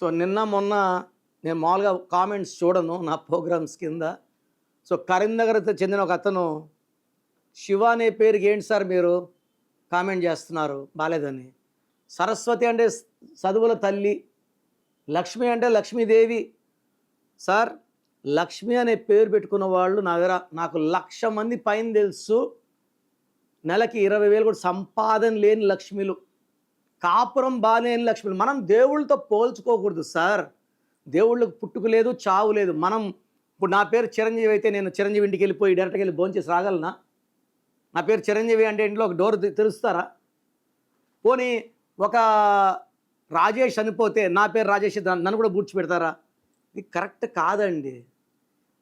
So నిన్న మొన్న నేను మామూలుగా కామెంట్స్ చూడను నా ప్రోగ్రామ్స్ కింద. సో కరీంనగర్ చెందిన ఒక అతను శివ అనే పేరుకి ఏంటి సార్ మీరు? కామెంట్ చేస్తున్నారు. బాలేదని. సరస్వతి అంటే చదువుల తల్లి లక్ష్మి అంటే లక్ష్మీదేవి. సార్ లక్ష్మి అనే పేరు పెట్టుకున్న వాళ్ళు నా దగ్గర నాకు లక్ష మంది పైన తెలుసు. నెలకి ఇరవై వేలు కూడా సంపాదన లేని లక్ష్మిలు. కాపురం బాలేని లక్ష్మి మనం దేవుళ్ళతో పోల్చుకోకూడదు సార్. దేవుళ్ళకి పుట్టుకు లేదు చావు లేదు. మనం ఇప్పుడు నా పేరు చిరంజీవి అయితే నేను చిరంజీవి ఇంటికి వెళ్ళిపోయి డైరెక్ట్గా వెళ్ళి భోంచేసి రాగలనా? నా పేరు చిరంజీవి అంటే ఇంట్లో ఒక డోర్ తెరుస్తారా? పోనీ ఒక రాజేష్ చనిపోతే నా పేరు రాజేష్ నన్ను కూడా పూడ్చిపెడతారా ఇది కరెక్ట్ కాదండి.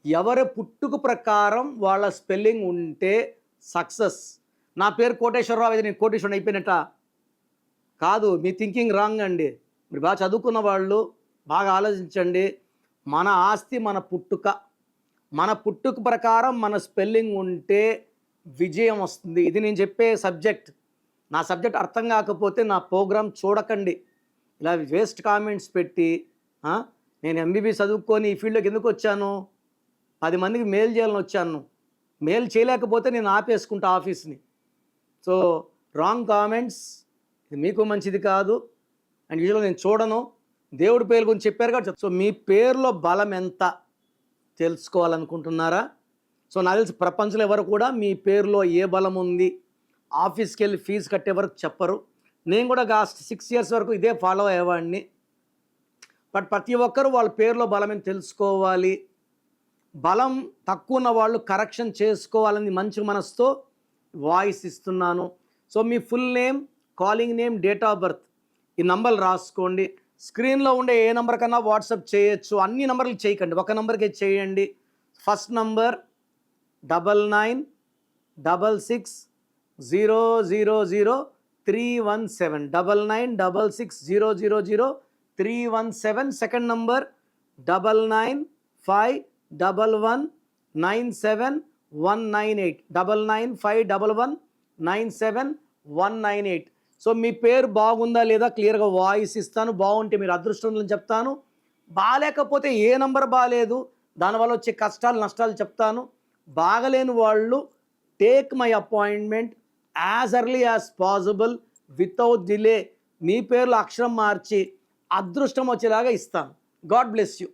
ఎవరి పుట్టుక ప్రకారం వాళ్ళ స్పెల్లింగ్ ఉంటే సక్సెస్. నా పేరు కోటేశ్వరరావు అయితే నేను కోటేశ్వరుని అయిపోయినట్ట? కాదు మీ థింకింగ్ రాంగ్ అండి. మీరు బాగా చదువుకున్న వాళ్ళు బాగా ఆలోచించండి. మన ఆస్తి మన పుట్టుక. మన పుట్టుక ప్రకారం మన స్పెల్లింగ్ ఉంటే విజయం వస్తుంది. ఇది నేను చెప్పే సబ్జెక్ట్ నా సబ్జెక్ట్ అర్థం కాకపోతే నా ప్రోగ్రామ్ చూడకండి. ఇలా వేస్ట్ కామెంట్స్ పెట్టి నేను ఎంబీబీ చదువుకొని ఈ ఫీల్డ్లోకి ఎందుకు వచ్చాను? పది మందికి మేలు చేయాలని వచ్చాను. మేలు చేయలేకపోతే నేను ఆపేసుకుంటా ఆఫీస్ని సో రాంగ్ కామెంట్స్ ఇది మీకు మంచిది కాదు. అండ్ యూజువల్గా నేను చూడను. దేవుడి పేరు గురించి చెప్పారు కాబట్టి సో మీ పేరులో బలం ఎంత తెలుసుకోవాలనుకుంటున్నారా? సో నాకు తెలిసి ప్రపంచంలో ఎవరు కూడా మీ పేరులో ఏ బలం ఉంది ఆఫీస్కి వెళ్ళి ఫీజు కట్టే వరకు చెప్పరు. నేను కూడా లాస్ట్ సిక్స్ ఇయర్స్ వరకు ఇదే ఫాలో అయ్యేవాడిని. బట్ ప్రతి ఒక్కరూ వాళ్ళ పేరులో బలమని తెలుసుకోవాలి? బలం తక్కువ ఉన్న వాళ్ళు కరెక్షన్ చేసుకోవాలని మంచి మనసుతో వాయిస్ ఇస్తున్నాను. So me full name calling name date of birth. ఈ నంబర్లు రాసుకోండి. స్క్రీన్లో ఉండే ఏ నెంబర్ కన్నా వాట్సాప్ చేయొచ్చు. అన్ని నంబర్లు చేయకండి. ఒక నెంబర్కే చేయండి. First number double nine double six zero zero zero three one seven. Double nine double six zero zero zero three one seven. Second number double nine five double one nine seven one nine eight. Double nine five double one nine seven one nine eight. So మీ పేరు బాగుందా లేదా క్లియర్గా voice ఇస్తాను. బాగుంటే మీరు అదృష్టం చెప్తాను. బాగాలేకపోతే ఏ నంబర్ బాగాలేదు. దానివల్ల వచ్చే కష్టాలు నష్టాలు చెప్తాను. బాగలేని వాళ్ళు take my appointment as early as possible without delay. మీ పేర్లు అక్షరం మార్చి అదృష్టం వచ్చేలాగా ఇస్తాను. God bless you.